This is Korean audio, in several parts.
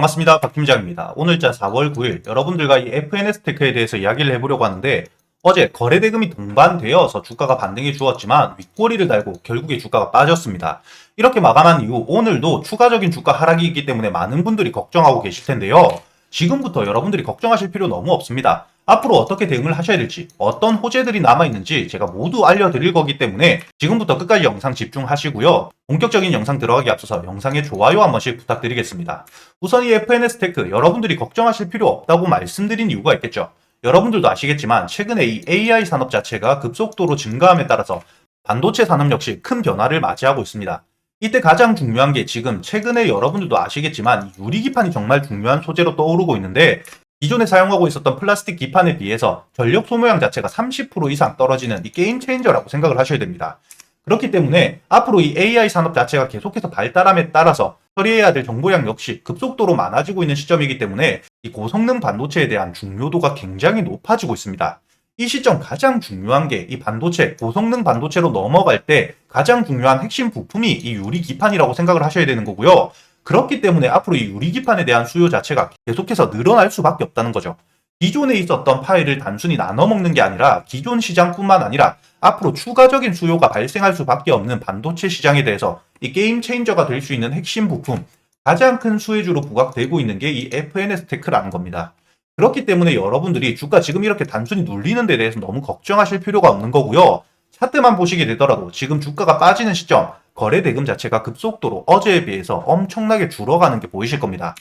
반갑습니다. 박 팀장입니다. 오늘자 4월 9일 여러분들과 이 FNS 테크에 대해서 이야기를 해보려고 하는데 어제 거래 대금이 동반되어서 주가가 반등해 주었지만 윗꼬리를 달고 결국에 주가가 빠졌습니다. 이렇게 마감한 이후 오늘도 추가적인 주가 하락이 있기 때문에 많은 분들이 걱정하고 계실 텐데요. 지금부터 여러분들이 걱정하실 필요 너무 없습니다. 앞으로 어떻게 대응을 하셔야 될지, 어떤 호재들이 남아있는지 제가 모두 알려드릴 거기 때문에 지금부터 끝까지 영상 집중하시고요. 본격적인 영상 들어가기 앞서서 영상에 좋아요 한 번씩 부탁드리겠습니다. 우선 이 FNS 테크 여러분들이 걱정하실 필요 없다고 말씀드린 이유가 있겠죠. 여러분들도 아시겠지만 최근에 이 AI 산업 자체가 급속도로 증가함에 따라서 반도체 산업 역시 큰 변화를 맞이하고 있습니다. 이때 가장 중요한 게 지금 최근에 여러분들도 아시겠지만 유리기판이 정말 중요한 소재로 떠오르고 있는데 기존에 사용하고 있었던 플라스틱 기판에 비해서 전력 소모량 자체가 30% 이상 떨어지는 이 게임 체인저라고 생각을 하셔야 됩니다. 그렇기 때문에 앞으로 이 AI 산업 자체가 계속해서 발달함에 따라서 처리해야 될 정보량 역시 급속도로 많아지고 있는 시점이기 때문에 이 고성능 반도체에 대한 중요도가 굉장히 높아지고 있습니다. 이 시점 가장 중요한 게 이 반도체, 고성능 반도체로 넘어갈 때 가장 중요한 핵심 부품이 이 유리 기판이라고 생각을 하셔야 되는 거고요. 그렇기 때문에 앞으로 이 유리 기판에 대한 수요 자체가 계속해서 늘어날 수밖에 없다는 거죠. 기존에 있었던 파일을 단순히 나눠 먹는 게 아니라 기존 시장뿐만 아니라 앞으로 추가적인 수요가 발생할 수밖에 없는 반도체 시장에 대해서 이 게임 체인저가 될 수 있는 핵심 부품, 가장 큰 수혜주로 부각되고 있는 게 이 FNS 테크라는 겁니다. 그렇기 때문에 여러분들이 주가 지금 이렇게 단순히 눌리는 데 대해서 너무 걱정하실 필요가 없는 거고요. 차트만 보시게 되더라도 지금 주가가 빠지는 시점, 거래 대금 자체가 급속도로 어제에 비해서 엄청나게 줄어가는 게 보이실 겁니다.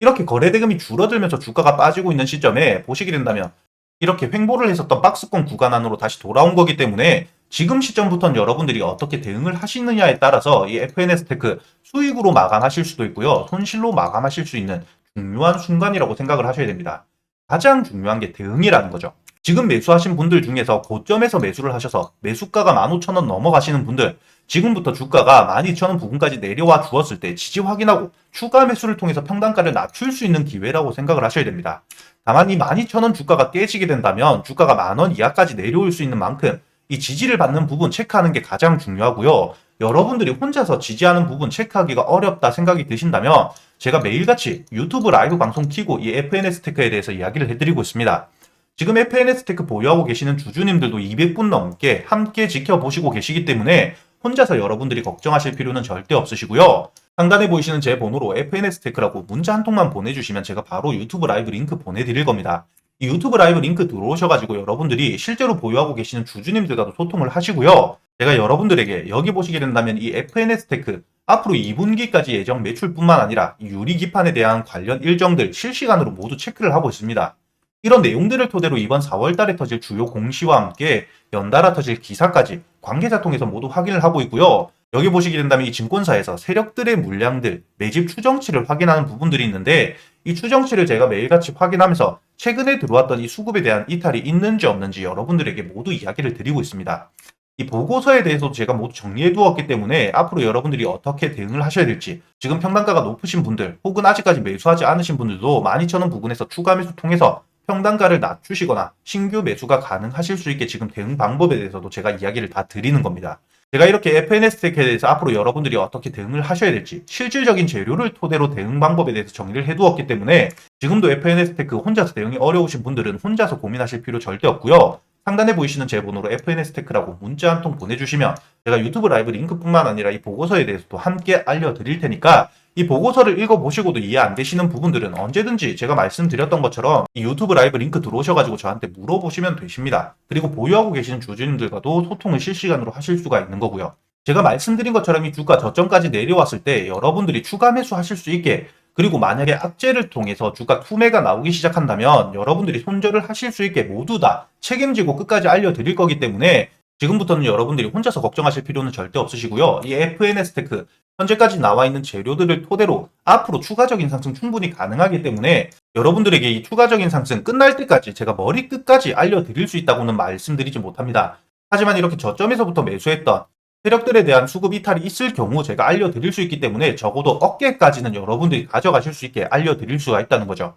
이렇게 거래 대금이 줄어들면서 주가가 빠지고 있는 시점에 보시게 된다면 이렇게 횡보를 했었던 박스권 구간 안으로 다시 돌아온 거기 때문에 지금 시점부터는 여러분들이 어떻게 대응을 하시느냐에 따라서 이 FNS 테크 수익으로 마감하실 수도 있고요. 손실로 마감하실 수 있는 중요한 순간이라고 생각을 하셔야 됩니다. 가장 중요한 게 대응이라는 거죠. 지금 매수하신 분들 중에서 고점에서 매수를 하셔서 매수가가 15,000원 넘어가시는 분들 지금부터 주가가 12,000원 부근까지 내려와 주었을 때 지지 확인하고 추가 매수를 통해서 평단가를 낮출 수 있는 기회라고 생각을 하셔야 됩니다. 다만 이 12,000원 주가가 깨지게 된다면 주가가 만원 이하까지 내려올 수 있는 만큼 이 지지를 받는 부분 체크하는 게 가장 중요하고요. 여러분들이 혼자서 지지하는 부분 체크하기가 어렵다 생각이 드신다면 제가 매일같이 유튜브 라이브 방송 키고 이 FNS 테크에 대해서 이야기를 해드리고 있습니다. 지금 FNS 테크 보유하고 계시는 주주님들도 200분 넘게 함께 지켜보시고 계시기 때문에 혼자서 여러분들이 걱정하실 필요는 절대 없으시고요. 상단에 보이시는 제 번호로 FNS 테크라고 문자 한 통만 보내주시면 제가 바로 유튜브 라이브 링크 보내드릴 겁니다. 이 유튜브 라이브 링크 들어오셔가지고 여러분들이 실제로 보유하고 계시는 주주님들과도 소통을 하시고요. 제가 여러분들에게 여기 보시게 된다면 이 FNS 테크 앞으로 2분기까지 예정 매출뿐만 아니라 유리 기판에 대한 관련 일정들 실시간으로 모두 체크를 하고 있습니다. 이런 내용들을 토대로 이번 4월 달에 터질 주요 공시와 함께 연달아 터질 기사까지 관계자 통해서 모두 확인을 하고 있고요. 여기 보시게 된다면 이 증권사에서 세력들의 물량들, 매집 추정치를 확인하는 부분들이 있는데 이 추정치를 제가 매일같이 확인하면서 최근에 들어왔던 이 수급에 대한 이탈이 있는지 없는지 여러분들에게 모두 이야기를 드리고 있습니다. 이 보고서에 대해서도 제가 모두 정리해 두었기 때문에 앞으로 여러분들이 어떻게 대응을 하셔야 될지 지금 평단가가 높으신 분들 혹은 아직까지 매수하지 않으신 분들도 12,000원 부근에서 추가 매수 통해서 평단가를 낮추시거나 신규 매수가 가능하실 수 있게 지금 대응 방법에 대해서도 제가 이야기를 다 드리는 겁니다. 제가 이렇게 FNS 테크에 대해서 앞으로 여러분들이 어떻게 대응을 하셔야 될지 실질적인 재료를 토대로 대응 방법에 대해서 정리를 해두었기 때문에 지금도 FNS 테크 혼자서 대응이 어려우신 분들은 혼자서 고민하실 필요 절대 없고요. 상단에 보이시는 제 번호로 FNS 테크라고 문자 한 통 보내주시면 제가 유튜브 라이브 링크뿐만 아니라 이 보고서에 대해서도 함께 알려드릴 테니까 이 보고서를 읽어보시고도 이해 안 되시는 부분들은 언제든지 제가 말씀드렸던 것처럼 이 유튜브 라이브 링크 들어오셔가지고 저한테 물어보시면 되십니다. 그리고 보유하고 계시는 주주님들과도 소통을 실시간으로 하실 수가 있는 거고요. 제가 말씀드린 것처럼 이 주가 저점까지 내려왔을 때 여러분들이 추가 매수하실 수 있게 그리고 만약에 악재를 통해서 주가 투매가 나오기 시작한다면 여러분들이 손절을 하실 수 있게 모두 다 책임지고 끝까지 알려드릴 거기 때문에 지금부터는 여러분들이 혼자서 걱정하실 필요는 절대 없으시고요. 이 FNS 테크 현재까지 나와 있는 재료들을 토대로 앞으로 추가적인 상승 충분히 가능하기 때문에 여러분들에게 이 추가적인 상승 끝날 때까지 제가 머리 끝까지 알려드릴 수 있다고는 말씀드리지 못합니다. 하지만 이렇게 저점에서부터 매수했던 세력들에 대한 수급 이탈이 있을 경우 제가 알려드릴 수 있기 때문에 적어도 어깨까지는 여러분들이 가져가실 수 있게 알려드릴 수가 있다는 거죠.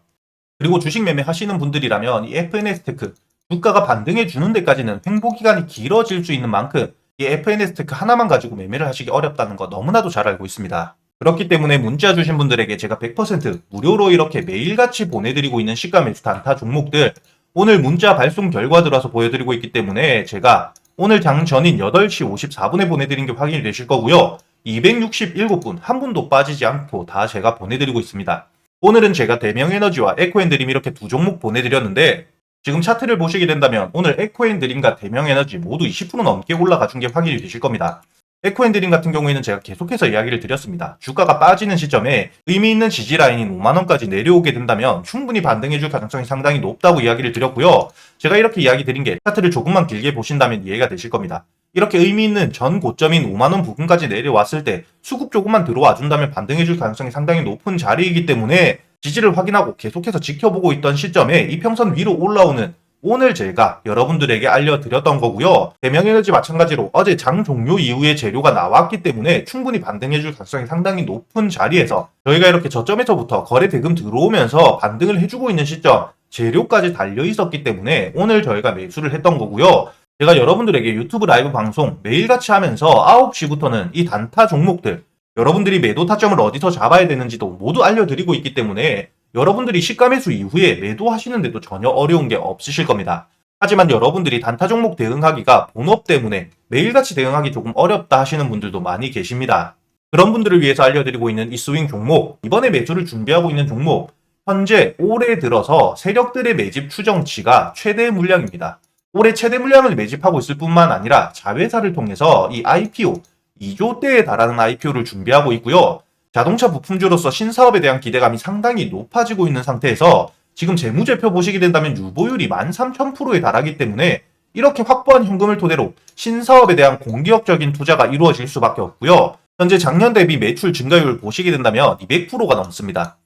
그리고 주식 매매 하시는 분들이라면 이 FNS 테크 주가가 반등해 주는 데까지는 횡보 기간이 길어질 수 있는 만큼 이 FNS 테크 하나만 가지고 매매를 하시기 어렵다는 거 너무나도 잘 알고 있습니다. 그렇기 때문에 문자 주신 분들에게 제가 100% 무료로 이렇게 매일같이 보내드리고 있는 시가 매수 단타 종목들 오늘 문자 발송 결과 들어와서 보여드리고 있기 때문에 제가 오늘 장 전인 8시 54분에 보내드린 게 확인이 되실 거고요. 267분 한 분도 빠지지 않고 다 제가 보내드리고 있습니다. 오늘은 제가 대명에너지와 에코앤드림 이렇게 두 종목 보내드렸는데 지금 차트를 보시게 된다면 오늘 에코앤드림과 대명에너지 모두 20% 넘게 올라가 준 게 확인이 되실 겁니다. 에코앤드림 같은 경우에는 제가 계속해서 이야기를 드렸습니다. 주가가 빠지는 시점에 의미 있는 지지 라인인 5만원까지 내려오게 된다면 충분히 반등해줄 가능성이 상당히 높다고 이야기를 드렸고요. 제가 이렇게 이야기 드린 게 차트를 조금만 길게 보신다면 이해가 되실 겁니다. 이렇게 의미 있는 전 고점인 5만원 부근까지 내려왔을 때 수급 조금만 들어와 준다면 반등해줄 가능성이 상당히 높은 자리이기 때문에 지지를 확인하고 계속해서 지켜보고 있던 시점에 이평선 위로 올라오는 오늘 제가 여러분들에게 알려드렸던 거고요. 대명에너지 마찬가지로 어제 장 종료 이후에 재료가 나왔기 때문에 충분히 반등해줄 가능성이 상당히 높은 자리에서 저희가 이렇게 저점에서부터 거래 대금 들어오면서 반등을 해주고 있는 시점 재료까지 달려 있었기 때문에 오늘 저희가 매수를 했던 거고요. 제가 여러분들에게 유튜브 라이브 방송 매일같이 하면서 9시부터는 이 단타 종목들 여러분들이 매도 타점을 어디서 잡아야 되는지도 모두 알려드리고 있기 때문에 여러분들이 시가 매수 이후에 매도하시는데도 전혀 어려운 게 없으실 겁니다. 하지만 여러분들이 단타 종목 대응하기가 본업 때문에 매일같이 대응하기 조금 어렵다 하시는 분들도 많이 계십니다. 그런 분들을 위해서 알려드리고 있는 이 스윙 종목, 이번에 매수를 준비하고 있는 종목, 현재 올해 들어서 세력들의 매집 추정치가 최대 물량입니다. 올해 최대 물량을 매집하고 있을 뿐만 아니라 자회사를 통해서 이 IPO 2조대에 달하는 IPO를 준비하고 있고요. 자동차 부품주로서 신사업에 대한 기대감이 상당히 높아지고 있는 상태에서 지금 재무제표 보시게 된다면 유보율이 13,000%에 달하기 때문에 이렇게 확보한 현금을 토대로 신사업에 대한 공격적인 투자가 이루어질 수밖에 없고요. 현재 작년 대비 매출 증가율 보시게 된다면 200%가 넘습니다.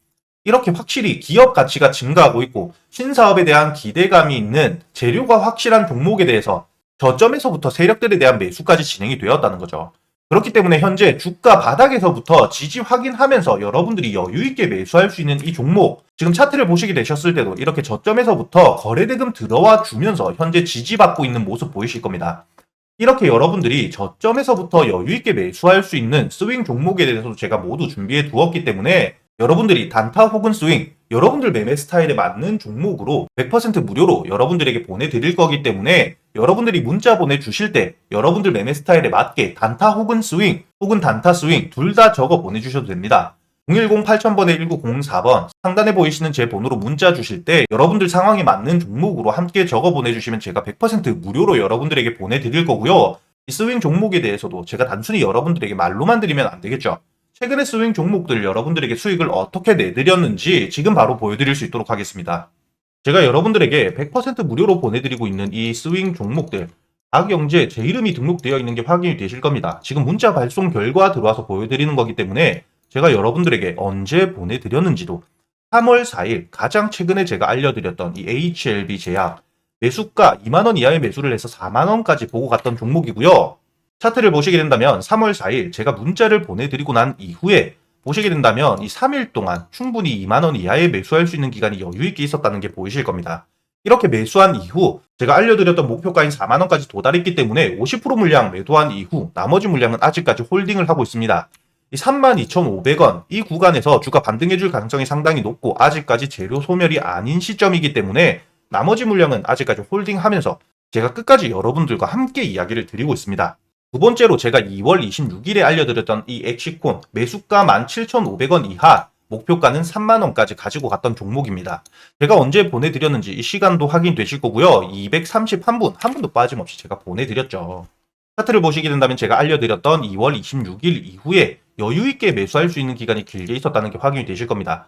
이렇게 확실히 기업 가치가 증가하고 있고 신사업에 대한 기대감이 있는 재료가 확실한 종목에 대해서 저점에서부터 세력들에 대한 매수까지 진행이 되었다는 거죠. 그렇기 때문에 현재 주가 바닥에서부터 지지 확인하면서 여러분들이 여유 있게 매수할 수 있는 이 종목 지금 차트를 보시게 되셨을 때도 이렇게 저점에서부터 거래대금 들어와 주면서 현재 지지받고 있는 모습 보이실 겁니다. 이렇게 여러분들이 저점에서부터 여유 있게 매수할 수 있는 스윙 종목에 대해서도 제가 모두 준비해 두었기 때문에 여러분들이 단타 혹은 스윙, 여러분들 매매 스타일에 맞는 종목으로 100% 무료로 여러분들에게 보내드릴 거기 때문에 여러분들이 문자 보내주실 때 여러분들 매매 스타일에 맞게 단타 혹은 스윙, 혹은 단타 스윙 둘 다 적어 보내주셔도 됩니다. 010-8000번에 1904번 상단에 보이시는 제 번호로 문자 주실 때 여러분들 상황에 맞는 종목으로 함께 적어 보내주시면 제가 100% 무료로 여러분들에게 보내드릴 거고요. 이 스윙 종목에 대해서도 제가 단순히 여러분들에게 말로만 드리면 안 되겠죠. 최근의 스윙 종목들 여러분들에게 수익을 어떻게 내드렸는지 지금 바로 보여드릴 수 있도록 하겠습니다. 제가 여러분들에게 100% 무료로 보내드리고 있는 이 스윙 종목들 박영재 제 이름이 등록되어 있는 게 확인이 되실 겁니다. 지금 문자 발송 결과 들어와서 보여드리는 거기 때문에 제가 여러분들에게 언제 보내드렸는지도 3월 4일 가장 최근에 제가 알려드렸던 이 HLB 제약 매수가 2만원 이하의 매수를 해서 4만원까지 보고 갔던 종목이고요. 차트를 보시게 된다면 3월 4일 제가 문자를 보내드리고 난 이후에 보시게 된다면 이 3일 동안 충분히 2만원 이하에 매수할 수 있는 기간이 여유있게 있었다는 게 보이실 겁니다. 이렇게 매수한 이후 제가 알려드렸던 목표가인 4만원까지 도달했기 때문에 50% 물량 매도한 이후 나머지 물량은 아직까지 홀딩을 하고 있습니다. 이 32,500원 이 구간에서 주가 반등해줄 가능성이 상당히 높고 아직까지 재료 소멸이 아닌 시점이기 때문에 나머지 물량은 아직까지 홀딩하면서 제가 끝까지 여러분들과 함께 이야기를 드리고 있습니다. 두 번째로 제가 2월 26일에 알려드렸던 이 엑시콘 매수가 17,500원 이하 목표가는 3만원까지 가지고 갔던 종목입니다. 제가 언제 보내드렸는지 이 시간도 확인되실 거고요. 231분, 한 분도 빠짐없이 제가 보내드렸죠. 차트를 보시게 된다면 제가 알려드렸던 2월 26일 이후에 여유있게 매수할 수 있는 기간이 길게 있었다는 게 확인이 되실 겁니다.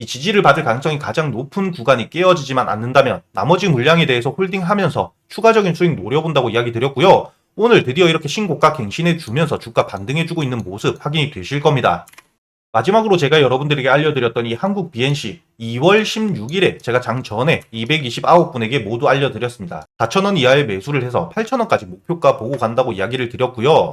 이 지지를 받을 가능성이 가장 높은 구간이 깨어지지만 않는다면 나머지 물량에 대해서 홀딩하면서 추가적인 수익 노려본다고 이야기 드렸고요. 오늘 드디어 이렇게 신고가 갱신해 주면서 주가 반등해 주고 있는 모습 확인이 되실 겁니다. 마지막으로 제가 여러분들에게 알려드렸던 이 한국 BNC 2월 16일에 제가 장 전에 229분에게 모두 알려드렸습니다. 4,000원 이하의 매수를 해서 8,000원까지 목표가 보고 간다고 이야기를 드렸고요.